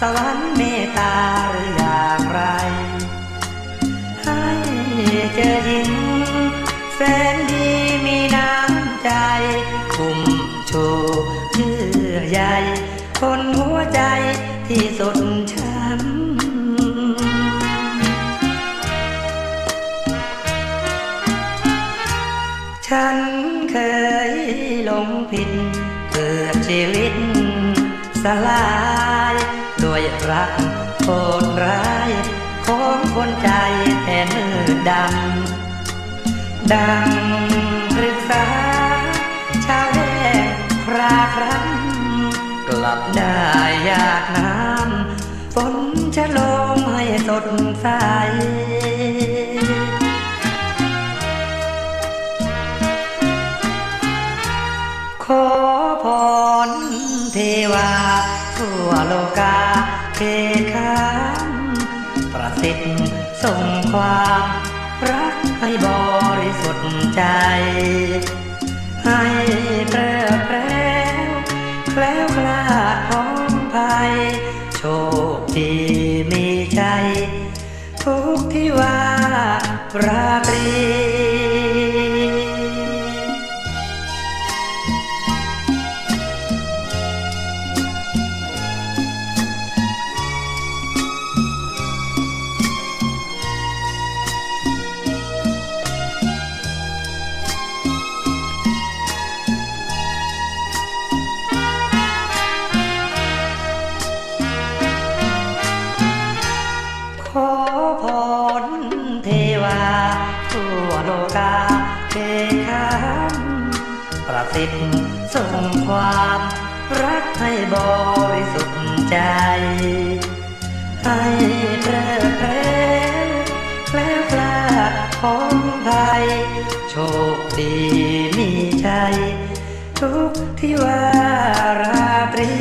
สวรรค์เมตตาหรืออย่างไร ให้เจอหญิงแฟนดีมีน้ำใจ คุ้มชูเยื่อใยคนหัวใจที่สดช้ำฉันเคยหลงผิดเกิดชีวิตสลาย วยรักโหดร้ายของคนใจแทนดดำ ดังปรึกษา ชาวแดงคราครั้งกลับได้ยากน้ำฝนจะลงให้สดใสขอพรเทวาทั่วโลกา เทคามประสิทธิ์ส่งความรักให้บริสุทธิ์ใจ ให้เปรอแปรแคล้วคลาดพ้องภัย โชคดีมีใจ ทุกที่ว่าราตรี อพรเทวาทั่วโลกาเทคามประสิทธิ์ส่งความรักให้บริสุทธิ์ใจ ให้เพลิดเพลินแคล้วคลาดของภัยโชคดีมีใจ ทุกที่ว่าตรี